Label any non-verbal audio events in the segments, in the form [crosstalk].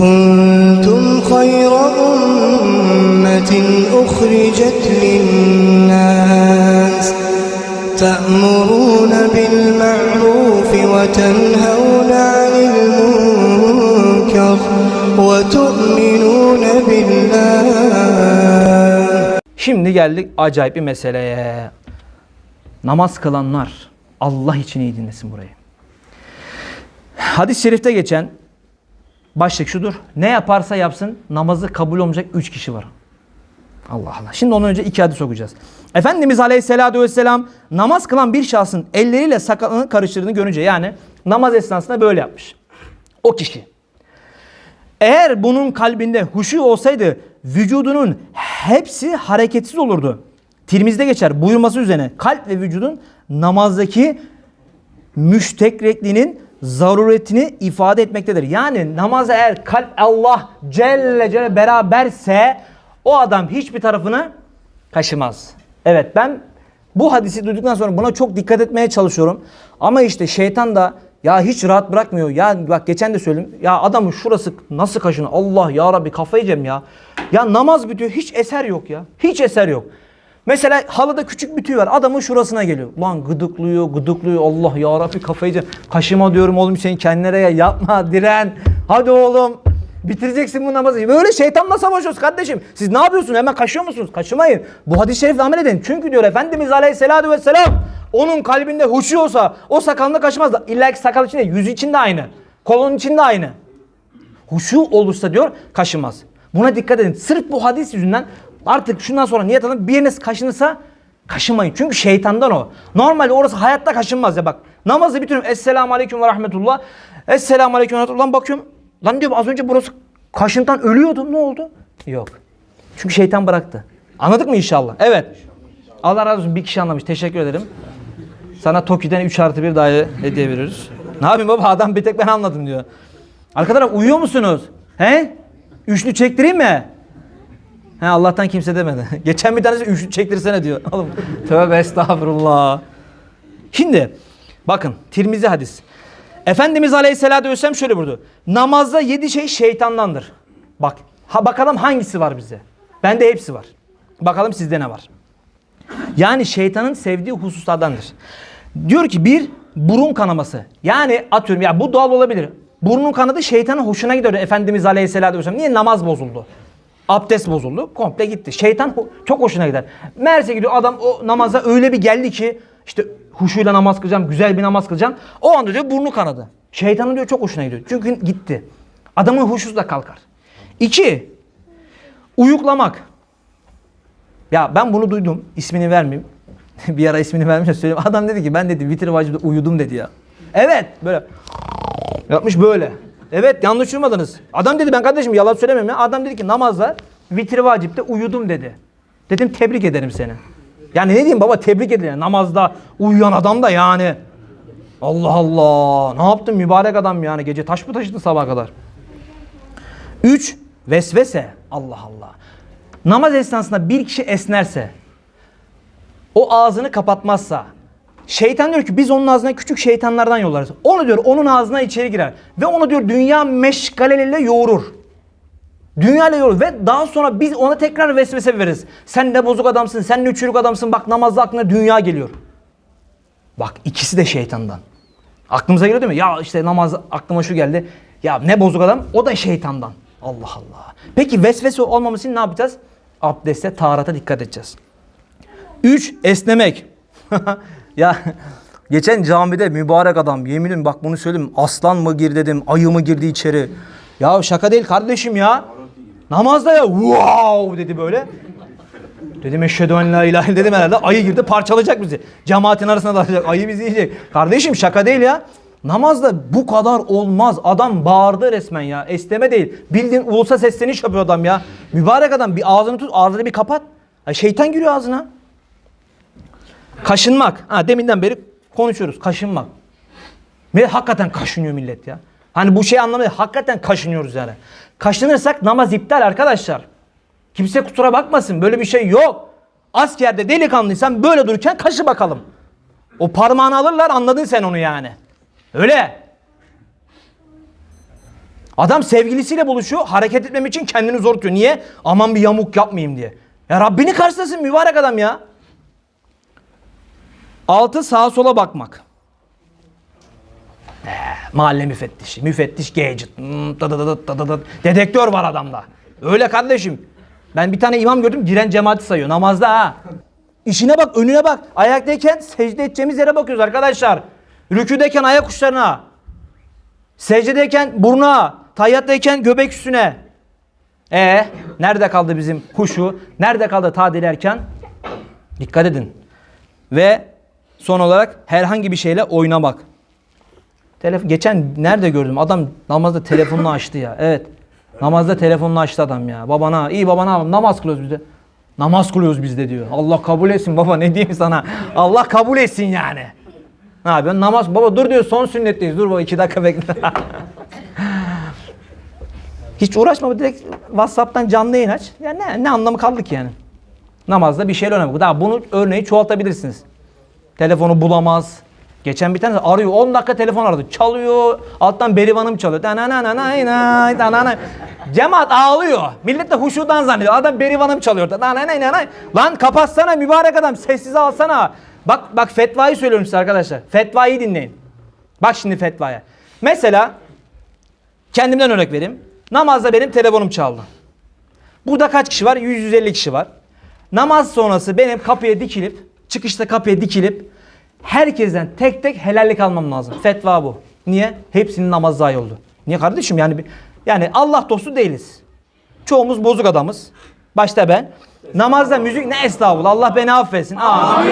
كنتم خير أمة أخرجت للناس تأمرون بالمعروف وتنهون عن المنكر وتؤمنون بالله Şimdi geldik acayip bir meseleye. Namaz kılanlar Allah için iyi dinlesin burayı. Hadis-i şerifte geçen başlık şudur. Ne yaparsa yapsın namazı kabul olmayacak üç kişi var. Allah Allah. Şimdi ondan önce iki hadis okuyacağız. Efendimiz Aleyhisselatü Vesselam namaz kılan bir şahsın elleriyle sakalını karıştırdığını görünce yani namaz esnasında böyle yapmış. O kişi. Eğer bunun kalbinde huşu olsaydı vücudunun hepsi hareketsiz olurdu. Tirmiz'de geçer buyurması üzerine kalp ve vücudun namazdaki müştekrekliğinin zaruretini ifade etmektedir. Yani namazda eğer kalp Allah Celle Celle beraberse o adam hiçbir tarafını kaşımaz. Evet ben bu hadisi duyduktan sonra buna çok dikkat etmeye çalışıyorum. Ama işte şeytan da ya hiç rahat bırakmıyor. Ya bak geçen de söyledim. Ya adamın şurası nasıl kaşınıyor? Allah ya Rabbi kafayı yiyeceğim ya. Ya namaz bitiyor hiç eser yok ya. Hiç eser yok. Mesela halıda küçük bir tüy var. Adamın şurasına geliyor. Lan gıdıklıyor, gıdıklıyor. Allah ya Rabbi kafayı. Kaşıma diyorum oğlum senin kendine ya. Yapma, [laughs] diren. Hadi oğlum. Bitireceksin bu namazı. Böyle şeytanla savaşıyoruz kardeşim. Siz ne yapıyorsunuz? Hemen kaşıyor musunuz? Kaşımayın. Bu hadis-i şerifle amel edin. Çünkü diyor Efendimiz Aleyhisselatü Vesselam onun kalbinde huşu olsa o sakalını kaşımaz. İlla ki sakal içinde, yüzü içinde aynı. Kolun içinde aynı. Huşu olursa diyor kaşımaz. Buna dikkat edin. Sırf bu hadis yüzünden artık şundan sonra niyet alın bir yeriniz kaşınırsa kaşımayın. Çünkü şeytandan o. Normalde orası hayatta kaşınmaz ya bak. Namazı bitiriyorum. Esselamu Aleyküm ve Rahmetullah. Esselamu Aleyküm ve Rahmetullah. Bakıyorum. Lan diyorum az önce burası kaşıntıdan ölüyordum. Ne oldu? Yok. Çünkü şeytan bıraktı. Anladık mı inşallah? Evet. Allah razı olsun. Bir kişi anlamış. Teşekkür ederim. Sana Toki'den 3 artı 1 daire hediye veririz. Ne yapayım baba adam bir tek ben anladım diyor. Arkadaşlar uyuyor musunuz? He? Üçlü çektireyim mi? He Allah'tan kimse demedi. [laughs] Geçen bir tanesi üçlü çektirsene diyor. [laughs] Oğlum tövbe estağfurullah. Şimdi bakın Tirmizi hadis. Efendimiz Aleyhisselatü Vesselam şöyle buyurdu. Namazda yedi şey şeytandandır. Bak ha bakalım hangisi var bize. Bende hepsi var. Bakalım sizde ne var. Yani şeytanın sevdiği hususlardandır. Diyor ki bir burun kanaması. Yani atıyorum ya bu doğal olabilir. Burnun kanadı şeytanın hoşuna gidiyor Efendimiz Aleyhisselatü Vesselam. Niye? Namaz bozuldu. Abdest bozuldu. Komple gitti. Şeytan çok hoşuna gider. Merse gidiyor adam o namaza öyle bir geldi ki işte huşuyla namaz kılacağım, güzel bir namaz kılacağım. O anda diyor burnu kanadı. Şeytanın diyor çok hoşuna gidiyor. Çünkü gitti. Adamın huşusu da kalkar. İki, uyuklamak. Ya ben bunu duydum. İsmini vermeyeyim. [laughs] bir ara ismini vermişim söyleyeyim. Adam dedi ki ben dedi vitir vacibde uyudum dedi ya. Evet böyle yapmış böyle. Evet yanlış duymadınız. Adam dedi ben kardeşim yalan söylemem ya. Adam dedi ki namazda vitir vacipte uyudum dedi. Dedim tebrik ederim seni. Yani ne diyeyim baba tebrik ederim. Namazda uyuyan adam da yani. Allah Allah. Ne yaptın mübarek adam yani. Gece taş mı taşıdın sabaha kadar? 3. Vesvese. Allah Allah. Namaz esnasında bir kişi esnerse, o ağzını kapatmazsa, şeytan diyor ki biz onun ağzına küçük şeytanlardan yollarız. Onu diyor onun ağzına içeri girer. Ve onu diyor dünya meşgaleleriyle yoğurur. Dünya ile yoğurur. Ve daha sonra biz ona tekrar vesvese veririz. Sen ne bozuk adamsın, sen ne çürük adamsın. Bak namazda aklına dünya geliyor. Bak ikisi de şeytandan. Aklımıza geliyor değil mi? Ya işte namaz aklıma şu geldi. Ya ne bozuk adam? O da şeytandan. Allah Allah. Peki vesvese olmaması için ne yapacağız? Abdeste, taharata dikkat edeceğiz. 3. Esnemek. [laughs] ya [laughs] geçen camide mübarek adam yeminim bak bunu söyleyeyim. Aslan mı gir dedim, ayı mı girdi içeri. Ya şaka değil kardeşim ya. Namazda ya wow dedi böyle. Dedim eşhedü en la ilahe dedim herhalde ayı girdi parçalayacak bizi. Cemaatin arasına dalacak ayı bizi yiyecek. Kardeşim şaka değil ya. Namazda bu kadar olmaz. Adam bağırdı resmen ya. Esneme değil. Bildiğin ulusa sesleniş yapıyor adam ya. Mübarek adam bir ağzını tut ağzını bir kapat. Ay şeytan giriyor ağzına. Kaşınmak. Ha deminden beri konuşuyoruz. Kaşınmak. Ve hakikaten kaşınıyor millet ya. Hani bu şey anlamında hakikaten kaşınıyoruz yani. Kaşınırsak namaz iptal arkadaşlar. Kimse kusura bakmasın böyle bir şey yok. Askerde delikanlıysan böyle dururken kaşı bakalım. O parmağını alırlar anladın sen onu yani. Öyle. Adam sevgilisiyle buluşuyor. Hareket etmem için kendini zor tutuyor. Niye? Aman bir yamuk yapmayayım diye. Ya Rabbini karşılasın mübarek adam ya. Altı sağa sola bakmak. Ee, mahalle müfettişi, müfettiş gadget. Hmm, dı dı dı dı dı dı. Dedektör var adamda. Öyle kardeşim. Ben bir tane imam gördüm giren cemaati sayıyor namazda ha. İşine bak, önüne bak. Ayaktayken secde edeceğimiz yere bakıyoruz arkadaşlar. Rüküdeyken ayak uçlarına. Secdedeyken buruna. Tayyattayken göbek üstüne. E nerede kaldı bizim huşu? Nerede kaldı tadil erken? Dikkat edin. Ve son olarak herhangi bir şeyle oynamak. Telefon geçen nerede gördüm? Adam namazda telefonunu açtı ya. Evet. Namazda telefonunu açtı adam ya. Babana iyi babana namaz kılıyoruz biz de. Namaz kılıyoruz biz de diyor. Allah kabul etsin baba [laughs] ne diyeyim sana. Allah kabul etsin yani. Ne yapıyorsun? Namaz baba dur diyor son sünnetteyiz. Dur baba iki dakika bekle. [laughs] Hiç uğraşma direkt WhatsApp'tan canlı yayın aç. Ya ne, ne anlamı kaldı ki yani? Namazda bir şeyle oynamak. Daha bunu örneği çoğaltabilirsiniz. Telefonu bulamaz. Geçen bir tanesi arıyor 10 dakika telefon aradı. Çalıyor. Alttan berivanım çalıyor. Cemaat ağlıyor. Millet de huşudan zannediyor. Adam berivanım çalıyor. Lan kapatsana mübarek adam. Sessiz alsana. Bak bak fetvayı söylüyorum size arkadaşlar. Fetvayı dinleyin. Bak şimdi fetvaya. Mesela kendimden örnek vereyim. Namazda benim telefonum çaldı. Burada kaç kişi var? 100-150 kişi var. Namaz sonrası benim kapıya dikilip, çıkışta kapıya dikilip herkesten tek tek helallik almam lazım. Fetva bu. Niye? Hepsinin namazı zayi oldu. Niye kardeşim? Yani yani Allah dostu değiliz. Çoğumuz bozuk adamız. Başta ben. Namazda müzik ne estağfurullah. Allah beni affetsin. Amin.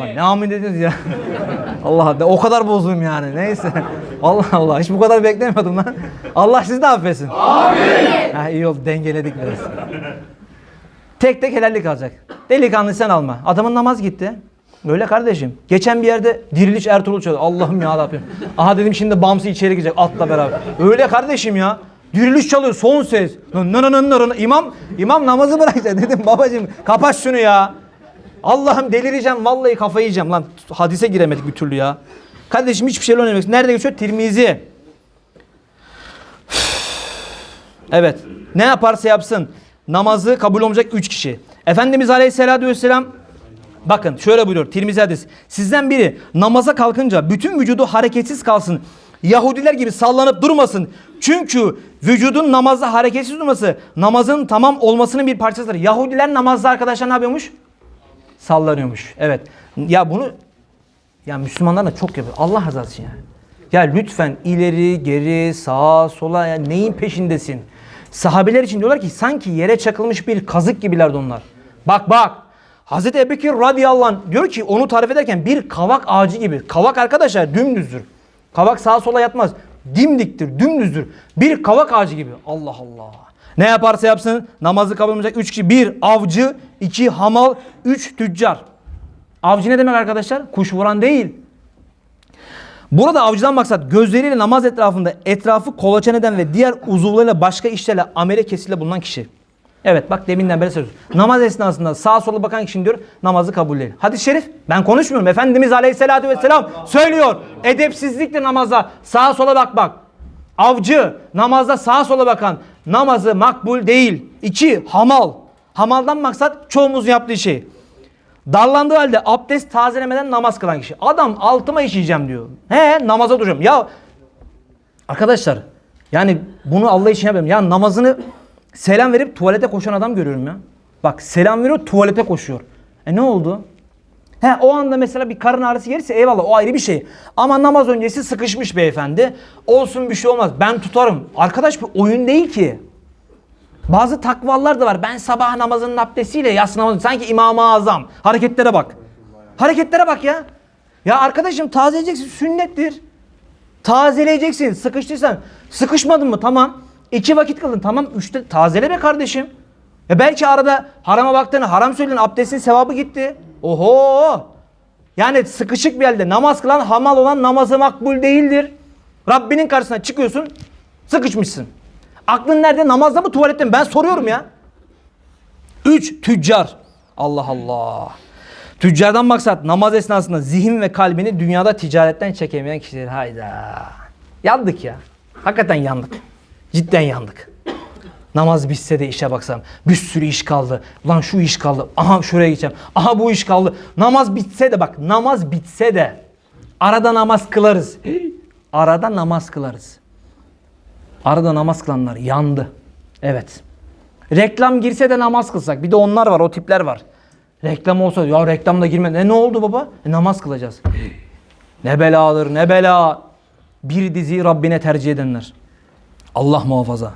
Lan ne amin dediniz ya. [laughs] Allah o kadar bozuğum yani. Neyse. Allah Allah. Hiç bu kadar beklemiyordum lan. Allah sizi de affetsin. Amin. Ha, iyi oldu. Dengeledik biraz. Tek tek helallik alacak. Delikanlı sen alma. Adamın namaz gitti. Öyle kardeşim. Geçen bir yerde Diriliş Ertuğrul çalıyor. Allah'ım ya Rabbim. Aha dedim şimdi Bamsı içeri girecek atla beraber. Öyle kardeşim ya. Diriliş çalıyor son ses. İmam, imam namazı bırakacak. [laughs] Dedim babacığım kapat şunu ya. Allah'ım delireceğim vallahi kafayı yiyeceğim lan. Hadise giremedik bir türlü ya. Kardeşim hiçbir şeyle oynamak. Nerede geçiyor? Tirmizi. Evet. Ne yaparsa yapsın. Namazı kabul olmayacak 3 kişi. Efendimiz Aleyhisselatü Vesselam bakın şöyle buyuruyor Tirmizi hadis. Sizden biri namaza kalkınca bütün vücudu hareketsiz kalsın. Yahudiler gibi sallanıp durmasın. Çünkü vücudun namazda hareketsiz durması namazın tamam olmasının bir parçasıdır. Yahudiler namazda arkadaşlar ne yapıyormuş? Sallanıyormuş. Evet. Ya bunu ya Müslümanlar da çok yapıyor. Allah rızası için yani. Ya lütfen ileri, geri, sağa, sola ya neyin peşindesin? Sahabeler için diyorlar ki sanki yere çakılmış bir kazık gibilerdi onlar. Bak bak. Hazreti Ebubekir radıyallahu anh diyor ki onu tarif ederken bir kavak ağacı gibi. Kavak arkadaşlar dümdüzdür. Kavak sağa sola yatmaz. Dimdiktir, dümdüzdür. Bir kavak ağacı gibi. Allah Allah. Ne yaparsa yapsın namazı kabul olmayacak 3 kişi. Bir avcı, iki hamal, üç tüccar. Avcı ne demek arkadaşlar? Kuş vuran değil. Burada avcıdan maksat gözleriyle namaz etrafında etrafı kolaçan eden ve diğer uzuvlarıyla başka işlerle amele kesiyle bulunan kişi. Evet bak deminden beri söylüyoruz. Namaz esnasında sağa sola bakan kişinin diyor namazı kabul değil. Hadis-i şerif ben konuşmuyorum. Efendimiz Aleyhisselatü Vesselam söylüyor. Edepsizliktir namazda sağa sola bak bak. Avcı namazda sağa sola bakan namazı makbul değil. İki hamal. Hamaldan maksat çoğumuzun yaptığı şey. Darlandığı halde abdest tazelemeden namaz kılan kişi. Adam altıma işeyeceğim diyor. He namaza duracağım. Ya arkadaşlar yani bunu Allah için yapıyorum. Ya namazını selam verip tuvalete koşan adam görüyorum ya. Bak selam veriyor tuvalete koşuyor. E ne oldu? He o anda mesela bir karın ağrısı gelirse eyvallah o ayrı bir şey. Ama namaz öncesi sıkışmış beyefendi. Olsun bir şey olmaz. Ben tutarım. Arkadaş bir oyun değil ki. Bazı takvallar da var. Ben sabah namazının abdestiyle yatsı namazı sanki İmam-ı Azam. Hareketlere bak. Hareketlere bak ya. Ya arkadaşım tazeleyeceksin sünnettir. Tazeleyeceksin. Sıkıştıysan. Sıkışmadın mı? Tamam. İki vakit kıldın. Tamam. Üçte tazele be kardeşim. E belki arada harama baktığını, haram söyledin, abdestin sevabı gitti. Oho! Yani sıkışık bir halde namaz kılan, hamal olan namazı makbul değildir. Rabbinin karşısına çıkıyorsun, sıkışmışsın. Aklın nerede? Namazda mı, tuvalette mi? Ben soruyorum ya. Üç, tüccar. Allah Allah. Tüccardan maksat namaz esnasında zihin ve kalbini dünyada ticaretten çekemeyen kişiler. Hayda. Yandık ya. Hakikaten yandık. Cidden yandık. Namaz bitse de işe baksam. Bir sürü iş kaldı. Lan şu iş kaldı. Aha şuraya gideceğim. Aha bu iş kaldı. Namaz bitse de bak namaz bitse de arada namaz kılarız. Arada namaz kılarız. Arada namaz kılanlar yandı. Evet. Reklam girse de namaz kılsak. Bir de onlar var, o tipler var. Reklam olsa ya reklamda girme. E ne oldu baba? E, namaz kılacağız. Ne beladır, ne bela. Bir dizi Rabbine tercih edenler. Allah muhafaza.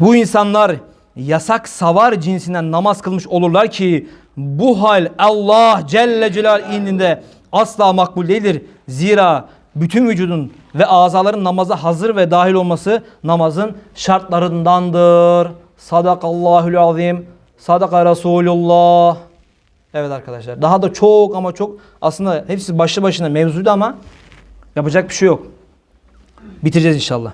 Bu insanlar yasak savar cinsinden namaz kılmış olurlar ki bu hal Allah Celle Celal indinde asla makbul değildir. Zira bütün vücudun ve azaların namaza hazır ve dahil olması namazın şartlarındandır. Sadakallahul azim. Sadaka Resulullah. Evet arkadaşlar. Daha da çok ama çok aslında hepsi başlı başına mevzuydu ama yapacak bir şey yok. Bitireceğiz inşallah.